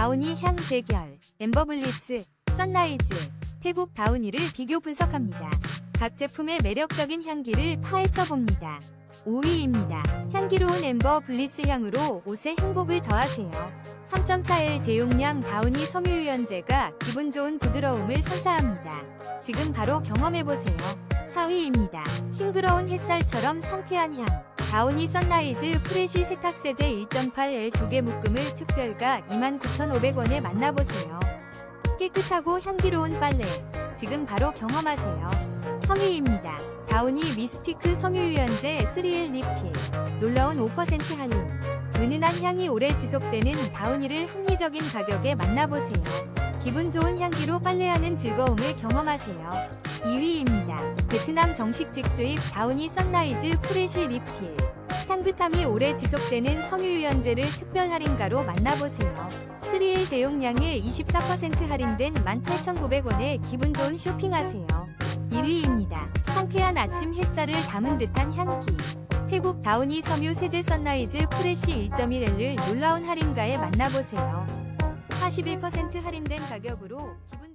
다우니 향 대결, 엠버블리스, 선라이즈, 태국 다우니를 비교 분석합니다. 각 제품의 매력적인 향기를 파헤쳐 봅니다. 5위입니다. 향기로운 엠버 블리스 향으로 옷에 행복을 더하세요. 3.4L 대용량 다우니 섬유유연제가 기분 좋은 부드러움을 선사합니다. 지금 바로 경험해보세요. 4위입니다. 싱그러운 햇살처럼 상쾌한 향. 다우니 선라이즈 프레쉬 세탁세제 1.8L 2개 묶음을 특별가 29,500원에 만나보세요. 깨끗하고 향기로운 빨래. 지금 바로 경험하세요. 3위입니다. 다우니 미스티크 섬유유연제 3L 리필. 놀라운 5% 할인. 은은한 향이 오래 지속되는 다우니를 합리적인 가격에 만나보세요. 기분 좋은 향기로 빨래하는 즐거움을 경험하세요. 2위입니다. 베트남 정식 직수입 다우니 선라이즈 프레쉬 리필. 향긋함이 오래 지속되는 섬유유연제를 특별 할인가로 만나보세요. 3일 대용량에 24% 할인된 18,900원에 기분 좋은 쇼핑하세요. 1위입니다. 상쾌한 아침 햇살을 담은 듯한 향기. 태국 다우니 섬유 세제 선라이즈 프레쉬 1.1L을 놀라운 할인가에 만나보세요. 41% 할인된 가격으로 기분